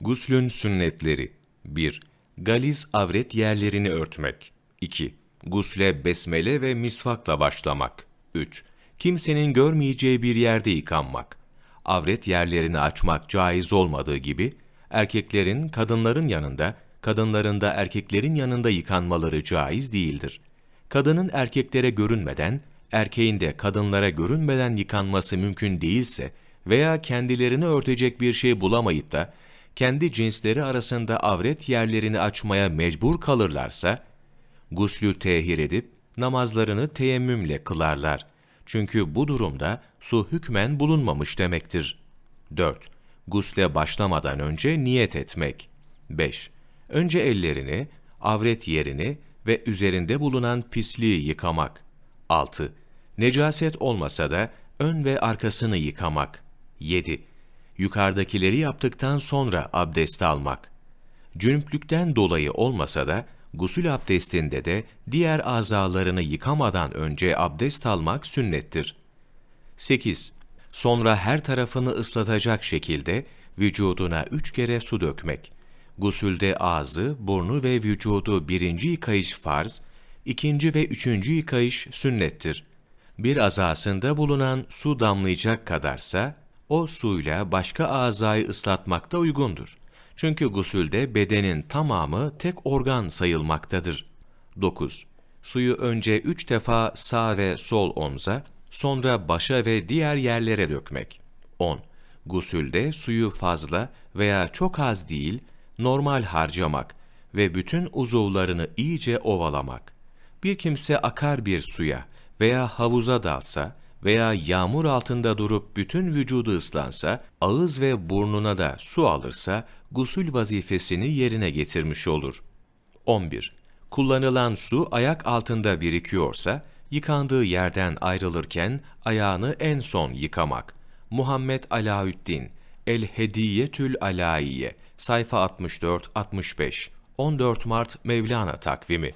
Guslün sünnetleri 1. Galiz avret yerlerini örtmek 2. Gusle besmele ve misvakla başlamak 3. Kimsenin görmeyeceği bir yerde yıkanmak Avret yerlerini açmak caiz olmadığı gibi, erkeklerin kadınların yanında, kadınların da erkeklerin yanında yıkanmaları caiz değildir. Kadının erkeklere görünmeden, erkeğin de kadınlara görünmeden yıkanması mümkün değilse veya kendilerini örtecek bir şey bulamayıp da, kendi cinsleri arasında avret yerlerini açmaya mecbur kalırlarsa, guslü tehir edip namazlarını teyemmümle kılarlar. Çünkü bu durumda su hükmen bulunmamış demektir. 4. Gusle başlamadan önce niyet etmek. 5. Önce ellerini, avret yerini ve üzerinde bulunan pisliği yıkamak. 6. Necaset olmasa da ön ve arkasını yıkamak. 7. Yukarıdakileri yaptıktan sonra abdest almak. Cünüplükten dolayı olmasa da gusül abdestinde de diğer azalarını yıkamadan önce abdest almak sünnettir. 8. Sonra her tarafını ıslatacak şekilde vücuduna üç kere su dökmek. Gusülde ağzı, burnu ve vücudu birinci yıkayış farz, ikinci ve üçüncü yıkayış sünnettir. Bir azasında bulunan su damlayacak kadarsa, o suyla başka azayı ıslatmakta uygundur. Çünkü gusülde bedenin tamamı tek organ sayılmaktadır. 9. Suyu önce üç defa sağ ve sol omza, sonra başa ve diğer yerlere dökmek. 10. Gusülde suyu fazla veya çok az değil, normal harcamak ve bütün uzuvlarını iyice ovalamak. Bir kimse akar bir suya veya havuza dalsa veya yağmur altında durup bütün vücudu ıslansa, ağız ve burnuna da su alırsa, gusül vazifesini yerine getirmiş olur. 11. Kullanılan su ayak altında birikiyorsa, yıkandığı yerden ayrılırken ayağını en son yıkamak. Muhammed Alaüddin, El Hediyetül Alaiye, sayfa 64-65, 14 Mart Mevlana takvimi.